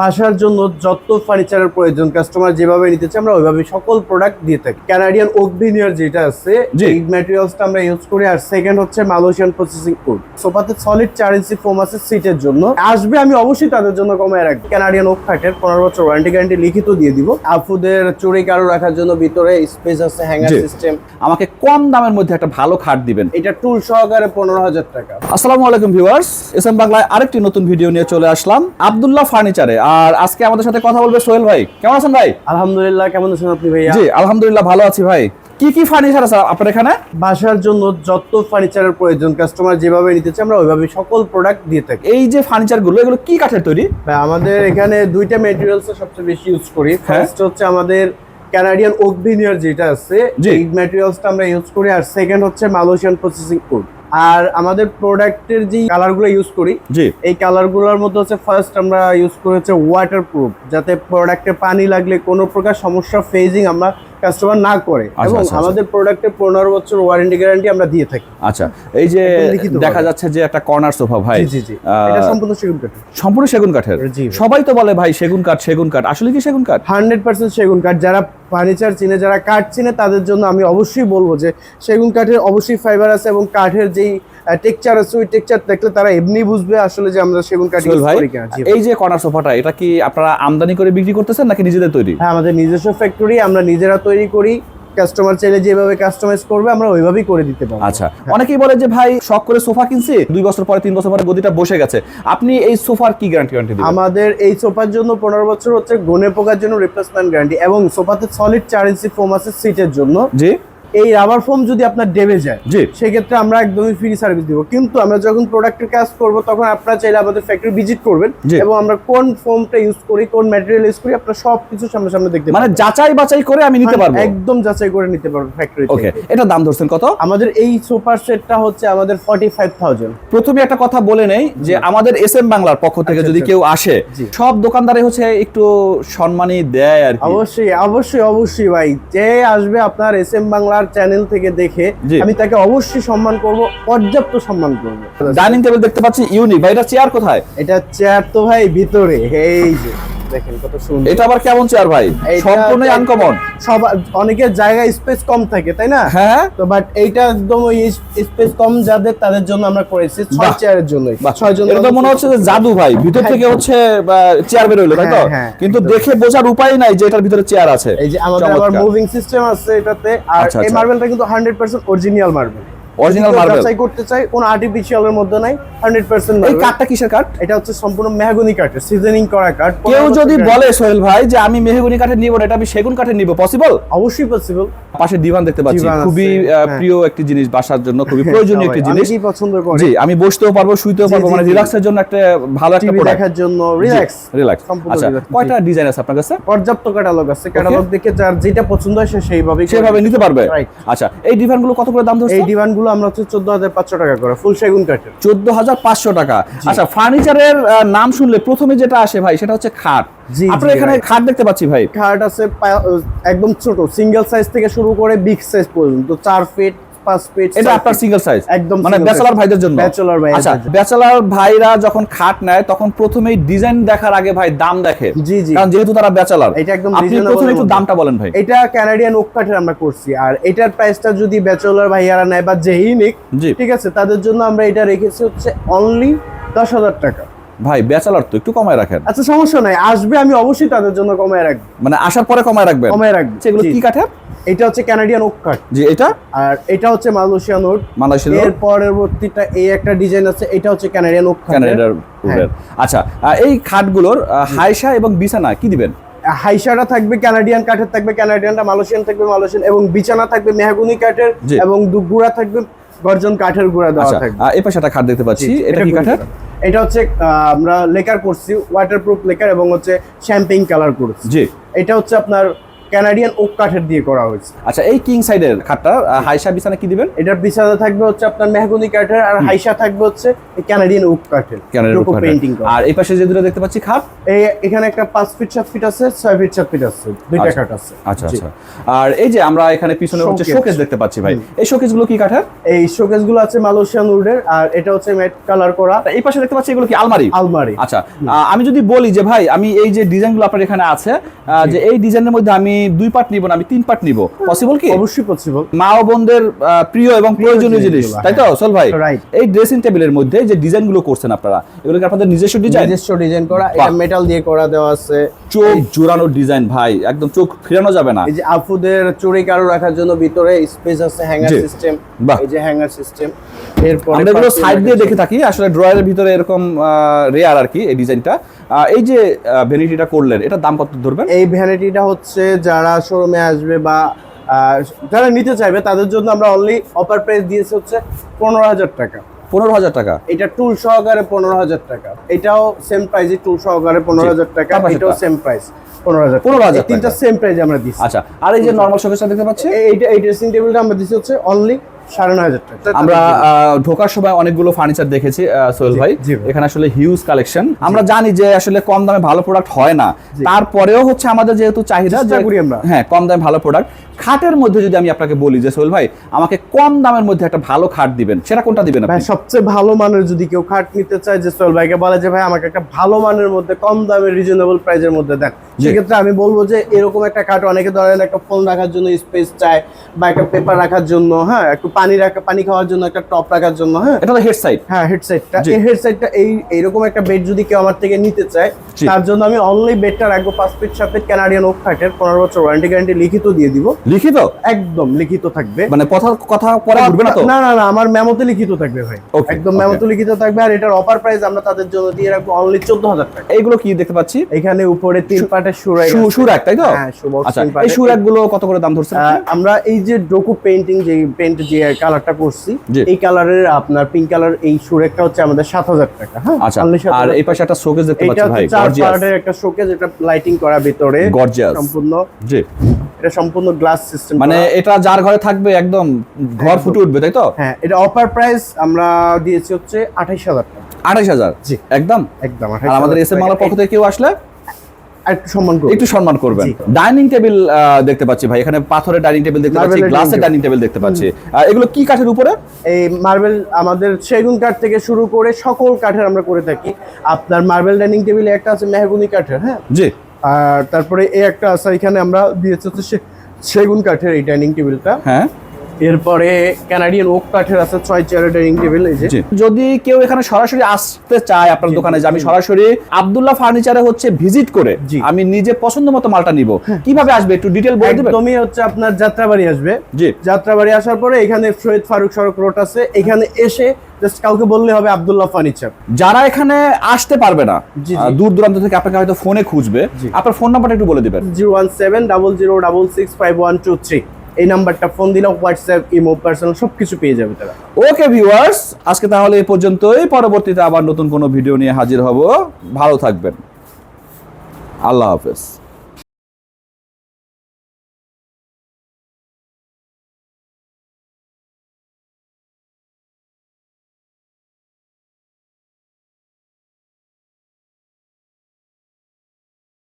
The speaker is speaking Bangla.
বাসার জন্য যত ফার্নিচারের প্রয়োজন কাস্টমার যেভাবে নিতে চায় আমরা ওইভাবে সকল প্রোডাক্ট দিয়ে থাকি। ক্যানাডিয়ান ওক ভিনিয়ার যেটা আছে। এই ম্যাটেরিয়ালসটা আমরা ইউজ করি। আর সেকেন্ড হচ্ছে মালয়েশিয়ান প্রসেসিং কোড সোফাতে সলিড চার ইঞ্চি ফোম আছে সিটের জন্য। আসবে আমি অবশ্যই তাদের জন্য কমায় রাখব। ক্যানাডিয়ান ওক খাটের পনেরো বছর ওয়ারেন্টি গ্যারান্টি লিখিত দিয়ে দিব। আফুদের চুরি কারও রাখার জন্য ভিতরে স্পেস আছে হ্যাঙ্গার সিস্টেম আমাকে কম দামের মধ্যে একটা ভালো খাট দিবেন। এটা টুল সহকারে পনেরো হাজার টাকা। আসসালামু আলাইকুম ভিউয়ার্স এস এম বাংলায় আরেকটি নতুন ভিডিও নিয়ে চলে আসলাম। আব্দুল্লাহ ফার্নিচারে আর আজকে আমাদের সাথে কথা বলবে সোহেল ভাই। কেমন আছেন ভাই? আলহামদুলিল্লাহ কেমন আছেন আপনি ভাইয়া? জি আলহামদুলিল্লাহ ভালো আছি ভাই। কি কি ফার্নিচার আছে আপনার এখানে? বাসার জন্য যত ফার্নিচারের প্রয়োজন কাস্টমার যেভাবে নিতে চায় আমরা ওইভাবে সকল প্রোডাক্ট দিয়ে থাকি। এই যে ফার্নিচারগুলো এগুলো কি কাঠের তৈরি? ভাই, আমাদের এখানে দুইটা মেটেরিয়ালস সবচেয়ে বেশি ইউজ করি। হ্যাঁ। ফার্স্ট হচ্ছে আমাদের ক্যানাডিয়ান ওক ভিনিয়ার যেটা আছে। এই ম্যাটেরিয়ালসটা আমরা ইউজ করি। আর সেকেন্ড হচ্ছে মালয়েশিয়ান প্রসেসিং কোড আর আমাদের প্রোডাক্টের যে কালারগুলো ইউজ করি এই কালারগুলোর মধ্যে হচ্ছে ফার্স্ট আমরা ইউজ করি হচ্ছে ওয়াটার প্রুফ যাতে প্রোডাক্টে পানি লাগলে কোনো প্রকার সমস্যা ফেজিং আমরা কাস্টমার না করে। আচ্ছা, এবং আচ্ছা, আচ্ছা। আমাদের প্রোডাক্টে পনেরো বছর ওয়ারেন্টি গ্যারান্টি আমরা দিয়ে থাকি। আচ্ছা এই যে দেখা যাচ্ছে যে একটা কর্নার সোফা ভাই জি জি এটা সম্পূর্ণ সেগুন কাঠ সম্পূর্ণ সেগুন কাঠের। সবাই তো বলে ভাই সেগুন কাঠ সেগুন কাঠ। আসলে কি সেগুন কাঠ? হান্ড্রেড পার্সেন্ট সেগুন কাঠ। যারা ফার্নিচার চিনে যারা কাঠ চিনে তাদের জন্য আমি অবশ্যই বলব যে সেগুন কাঠের অবশ্যই ফাইবার আছে এবং কাঠের যেই টেকচার আছে ওই টেকচার দেখলে তারা এমনি বুঝবে আসলে যে আমরা সেগুন কাঠ ইউজ ভাই করি কিনা। এই যে কর্নার সোফাটা এটা কি আপনারা আমদানি করে বিক্রি করতেছেন নাকি নিজেদের তৈরি? হ্যাঁ আমাদের নিজস্ব ফ্যাক্টরি আমরা নিজেরা তৈরি করি। কাস্টমার চাইলে যেভাবে কাস্টমাইজ করবে আমরা ওইভাবেই করে দিতে পারব। আচ্ছা অনেকেই বলে যে ভাই শখ করে সোফা কিনছি দুই বছর পরে তিন বছর পরে গদিটা বসে গেছে। আপনি এই সোফার কি গ্যারান্টি গ্যারান্টি দিবেন? আমাদের এই সোফার জন্য পনেরো বছর হচ্ছে গনে পোকার জন্য রিপ্লেসমেন্ট গ্যারান্টি এবং সোফাতে সলিড চার ইঞ্চি ফোম আছে সিটের জন্য। জি। এই রাবার ফোম যদি আপনার ডেবে যায় জি। সেক্ষেত্রে আমরা একদমই ফ্রি সার্ভিস দিব। কিন্তু আমরা যখন প্রোডাক্টের কাজ করব তখন আপনারা চাইলে আমাদের ফ্যাক্টরি ভিজিট করবেন এবং আমরা কোন ফোমটা ইউজ করি কোন ম্যাটেরিয়াল ইউজ করি আপনারা সব কিছু সামনে সামনে দেখতে মানে যাচাই বাছাই করে আমি নিতে পারব? একদম যাচাই করে নিতে পারবেন ফ্যাক্টরি ওকে এটা দাম ধরছেন কত? আমাদের এই সোফার সেটটা হচ্ছে আমাদের ফর্টি ফাইভ থাউজেন্ড প্রথমে একটা কথা বলে নেই যে আমাদের এস এম বাংলার পক্ষ থেকে আচ্ছা, যদি আচ্ছা। কেউ আসে সব দোকানদারে হচ্ছে একটু সম্মানই দেয় আর কি। অবশ্যই অবশ্যই অবশ্যই ভাই। যে আসবে আপনার এস এম বাংলার চ্যানেল থেকে দেখে। আমি তাকে অবশ্যই সম্মান করব পর্যাপ্ত সম্মান করব। ডাইনিং টেবিল দেখতে পাচ্ছি ইউনিক ভাই এটা চেয়ার কোথায়? এটা চেয়ার তো ভাই ভিতরে এই যে। দেখেন কত সুন্দর। এটা আবার কেমন চেয়ার ভাই? আনকমন সব অনেকের জায়গায় স্পেস কম থাকে তাই না? হ্যাঁ তো বাট এইটা একদম ওই স্পেস কম যাদের তাদের জন্য আমরা করেছি ছয়। চেয়ারের জন্যই। বাহ, ছয় জন এটা তো মনে হচ্ছে যে জাদু ভাই। ভিতর থেকে হচ্ছে চেয়ার বের হইল তাই তো? হ্যাঁ, হ্যাঁ, কিন্তু দেখে বোঝার উপায় নাই যে এটার ভিতরে চেয়ার আছে। এই যে আমাদের আবার মুভিং সিস্টেম আছে এটাতে আর আচ্ছা, এই আচ্ছা। মার্বেলটা কিন্তু hundred percent original marble Original marble? যাচাই করতে চাই কোনো আর্টিফিশিয়াল এর মধ্যে নাই হান্ড্রেড পার্সেন্ট এই কাঠটা কিসের কাঠ এটা হচ্ছে সম্পূর্ণ মেহগনি কাঠের সিজনিং করা কাঠ কেউ যদি বলে সোহেল ভাই যে আমি মেহগুনি কাঠের নিব এটা আমি সেগুন কাঠের নিব পসিবল অবশ্যই পসিবল পাশে দিওয়ান দেখতে পাচ্ছি খুবই হ্যাঁ। প্রিয় একটি জিনিস বাসার জন্য খুবই প্রয়োজনীয় একটি জিনিস। অনেকেই পছন্দ করে? জি আমি বসতেও পারব শুইতেও পারব মানে। রিল্যাক্সের জন্য একটা ভালো একটা প্রোডাক্ট দেখার জন্য রিল্যাক্স রিল্যাক্স আচ্ছা কয়টা ডিজাইন আছে আপনার কাছে? পর্যাপ্ত ক্যাটালগ আছে ক্যাটালগ দেখে যার যেটা পছন্দ হয় সে সেইভাবে সেভাবে নিতে পারবে. আচ্ছা এই ডিভাইনগুলো কত করে দাম ধরছে? এই ডিভান গুলো আমরা হচ্ছে চোদ্দ হাজার পাঁচশো টাকা করে ফুল সেগুন কাঠের। চোদ্দ হাজার পাঁচশো টাকা। আচ্ছা ফার্নিচারের নাম শুনলে প্রথমে যেটা আসে ভাই সেটা হচ্ছে খাট। আপনার এখানে খাট দেখতে পাচ্ছি ভাই। খাট আছে একদম ছোট সিঙ্গেল সাইজ থেকে শুরু করে বিগ সাইজ পর্যন্ত চার ফিট পাঁচ ফিট এটা আপনার সিঙ্গেল সাইজ একদম মানে ভাইদের জন্য। ভাইদের আচ্ছা। ভাইরা যখন খাট নেয় তখন প্রথমেই ডিজাইন দেখার আগে ভাই দাম দেখে। জি, জি। কারণ যেহেতু তারা ব্যাচেলার এটা একদম আপনি প্রথমে একটু দামটা বলেন ভাই। এটা ক্যানাডিয়ান ওক কাঠের আমরা করছি। আর এটার প্রাইসটা যদি ব্যাচেলার ভাইয়ারা নেয় বা যেই নিক। ঠিক আছে তাদের জন্য আমরা এটা রেখেছি হচ্ছে অনলি দশ হাজার টাকা। ভাই ব্যাচেলার তো একটু কমায় রাখেন। আচ্ছা সমস্যা নাই আসবে আমি অবশ্যই তাদের জন্য কমায় রাখব। মানে আসার পরে কমায় রাখবেন? কমায় রাখব সেগুলো কি কাঠের? এটা হচ্ছে ক্যানাডিয়ান ওক কাঠ জি এটা? আর এটা হচ্ছে মালয়েশিয়ান ওড মালয়েশিয়ান এর পরবর্তীটা এই একটা ডিজাইন আছে এটা হচ্ছে ক্যানাডিয়ান ওক কানাডার হ্যাঁ। উডের। আচ্ছা এই খাটগুলোর হাইসা এবং বিছানা কি দিবেন? হাইসাটা থাকবে ক্যানাডিয়ান কাঠের থাকবে ক্যানাডিয়ানটা মালয়েশিয়ান থাকবে মালয়েশিয়ান এবং বিছানা থাকবে মেহগুনি কাঠের এবং দু- গুঁড়া থাকবে গর্জন কাঠের গুঁড়া দেওয়া আচ্ছা থাকবে। এই পাশে একটা খাট দেখতে পাচ্ছি এটা কি কাঠের। এটা হচ্ছে আমরা লেকার করছি ওয়াটারপ্রুফ লেকার এবং হচ্ছে শ্যাম্পিং কালার করছি। জি। এটা হচ্ছে আপনার ক্যানাডিয়ান ওক কাঠের দিয়ে করা হয়েছে। আচ্ছা এই কিং সাইডের খাটটা হাইসা বিছানা কি দিবেন? এটার বিছানা থাকবে হচ্ছে আপনার মেহগুনি কাঠের আর হাইসা থাকবে হচ্ছে ক্যানাডিয়ান ওক কাঠের পেন্টিং আর এই পাশে যে দুটো দেখতে পাচ্ছি খাট? এই এখানে একটা পাঁচ ফিট সাত ফিট আছে ছয় ফিট সাত ফিট আছে দুইটা আচ্ছা। কাঠ আছে। আচ্ছা আচ্ছা। আর এই যে আমরা এখানে পিছনে হচ্ছে শোকেস দেখতে পাচ্ছি ভাই। এই শোকেসগুলো কি কাঠের? এই শোকেসগুলো আছে মালয়েশিয়ান উডের আর এটা হচ্ছে ম্যাট কালার করা। এই পাশে দেখতে পাচ্ছি এগুলো কি আলমারি? আলমারি। আচ্ছা আমি যদি বলি যে ভাই আমি এই যে ডিজাইনগুলো আপনার এখানে আছে আহ, যে এই ডিজাইনের মধ্যে আমি দুই পার্ট নিব না আমি তিন পার্ট নিব। পসিবল কি? অবশ্যই পসিবল মা ও বোনদের প্রিয় এবং প্রয়োজনীয় জিনিস তাই তো হ্যাঁ। সোল ভাই এই ড্রেসিং টেবিলের মধ্যে যে ডিজাইনগুলো করছেন আপনারা এগুলো কি আপনাদের নিজস্ব ডিজাইন নিজস্ব ডিজাইন করা এটা মেটাল দিয়ে করা দেওয়া আছে। চোখ জোড়ানোর ডিজাইন ভাই একদম চোখ ফিরানো যাবে না। এই যে আফুদের চুরি কারও রাখার জন্য ভিতরে স্পেস আছে হ্যাঙ্গার সিস্টেম। এই যে হ্যাঙ্গার সিস্টেম এরপর আমরা এগুলো সাইড দিয়ে দেখে থাকি আসলে ড্রয়ারের ভিতরে এরকম রেয়ার আর কি এই ডিজাইনটা এই যে ভ্যানিটিটা করলেন এটা দাম কত ধরবেন? এই ভ্যানিটিটা হচ্ছে যারা শোরুমে আসবে বা যারা নিতে চাইবে তাদের জন্য আমরা অনলি অফার প্রাইস দিয়েছি হচ্ছে পনেরো হাজার টাকা। পনেরো হাজার টাকা? এটা টুল সহকারে পনেরো হাজার টাকা। এটাও সেম প্রাইসে টুল সহকারে পনেরো হাজার টাকা এটাও সেম প্রাইস পনেরো হাজার পনেরো হাজার তিনটা সেম প্রাইসে আমরা দিচ্ছি। আচ্ছা আর এই যে নর্মাল শোকেসটা দেখতে পাচ্ছি এইটা এই ড্রেসিং টেবিলটা আমরা দিচ্ছি হচ্ছে অনলি সাড়ে নয় হাজার টাকা। আমরা আহ, ঢোকার সময় অনেকগুলো ফার্নিচার দেখেছি সোহেল ভাই। এখানে আসলে হিউজ কালেকশন আমরা জানি যে আসলে কম দামে ভালো প্রোডাক্ট হয় না। তারপরেও হচ্ছে আমাদের যেহেতু চাহিদা। হ্যাঁ কম দামে ভালো প্রোডাক্ট খাটের মধ্যে যদি আমি আপনাকে বলি যে সোহেল ভাই আমাকে কম দামের মধ্যে একটা ভালো খাট দিবেন সেটা কোনটা দিবেন ভাই আপনি? সবচেয়ে ভালো মানের যদি কেউ খাট নিতে চায় যে সোহেল ভাইকে বলে যে ভাই আমাকে একটা ভালো মানের মধ্যে কম দামের রিজনেবল প্রাইসের মধ্যে দেন সেক্ষেত্রে আমি বলব যে এরকম একটা খাট অনেকে ধরেন একটা ফোন রাখার জন্য স্পেস চায় বা একটা পেপার রাখার জন্য হ্যাঁ একটু পানি রাখা পানি খাওয়ার জন্য একটা টপ রাখার জন্য হ্যাঁ? এটা হেড সাইড হ্যাঁ হেডসেটটা জি। এই হেডসেটটা এই এইরকম একটা বেড যদি কেউ আমার থেকে নিতে চায় তার জন্য আমি অনলি বেডটা রাখব পাঁচ ফিট সাত ফিট ক্যানাডিয়ান ওক খাটের পনেরো বছর ওয়ারেন্টি গ্যারান্টি লিখিত দিয়ে দিব। লিখিত? একদম লিখিত থাকবে। মানে কথা কথা পরে ঘুরবে না তো? না না না আমার মেমোতে লিখিত থাকবে ভাই। একদম মেমোতে লিখিত থাকবে আর এটার অফার প্রাইস আমরা তাদের জন্য দিয়ে রাখব অনলি চোদ্দ হাজার টাকা। এইগুলো কি দেখতে পাচ্ছি? এখানে উপরে তিন পাটের সুরাই শু- সুরাক তাই তো? হ্যাঁ, সুবক্স আচ্ছা এই। সুরাকগুলো কত করে দাম আপনি? আমরা এই যে ডোকু পেইন্টিং যে পেইন্ট যে কালারটা করছি এই কালারের আপনার পিঙ্ক কালার এই সুরেকটা হচ্ছে আমাদের সাত হাজার টাকা হ্যাঁ? আচ্ছা আর এই পাশে একটা শোকেস দেখতে পাচ্ছি ভাই চার গর্জিয়াস পার্টের একটা শোকেজ এটা লাইটিং করা ভিতরে। গর্জিয়াস সম্পূর্ণ। জি। এটা সম্পূর্ণ গ্লাস সিস্টেম মানে এটা যার ঘরে থাকবে একদম ঘর ফুটে উঠবে তাই তো? হ্যাঁ এটা অফার প্রাইস আমরা দিয়েছি হচ্ছে আঠাইশ হাজার টাকা। আঠাইশ হাজার? জি। একদম? একদম আর আমাদের এস এম মালার পক্ষ থেকে কেউ আসলে একটু সম্মান করুন একটু সম্মান করবেন। ডাইনিং টেবিল দেখতে পাচ্ছি ভাই। এখানে পাথরের ডাইনিং টেবিল দেখতে পাচ্ছি গ্লাসের ডাইনিং টেবিল। দেখতে পাচ্ছি। এগুলো কি কাঠের উপরে? এই মার্বেল আমাদের সেগুন কাঠ থেকে শুরু করে সকল কাঠের আমরা করে থাকি। আপনার মার্বেল ডাইনিং টেবিলে একটা আছে মেহগুনি কাঠের হ্যাঁ? জি। আর তারপরে এই একটা আছে এখানে আমরা দিয়েছি হচ্ছে সেগুন কাঠের এই ডাইনিং টেবিলটা। হ্যাঁ। এরপরে কানাডিয়ান ওক কাঠের আছে ছয় চেয়ারের ডাইনিং টেবিল এই যে। যদি কেউ এখানে সরাসরি আসতে চায় আপনার দোকানে যে আমি সরাসরি আব্দুল্লাহ ফার্নিচারে হচ্ছে ভিজিট করে আমি নিজে পছন্দ মতো মালটা নিব কীভাবে আসবে একটু ডিটেল বলে দিবেন? তুমি হচ্ছে আপনার যাত্রাবাড়ি আসবে। জি। যাত্রাবাড়ি আসার পরে এখানে শহীদ ফারুক সড়ক রোড আছে। এখানে এসে জাস্ট কাউকে বললে হবে আব্দুল্লাহ ফার্নিচার যারা এখানে আসতে পারবে না দূর দূরান্ত থেকে আপনাকে হয়তো ফোনে খুঁজবে। আপনার ফোন নাম্বারটা একটু বলে দিবেন। Zero one seven double zero double six five one two three এই নাম্বারটা ফোন দিলে হোয়াটসঅ্যাপ ইমো পার্সোনাল সব কিছু পেয়ে যাবে তারা। ওকে ভিউয়ার্স আজকে তাহলে এই পর্যন্তই। পরবর্তীতে আবার নতুন কোনো ভিডিও নিয়ে হাজির হব। ভালো থাকবেন। আল্লাহ হাফেজ।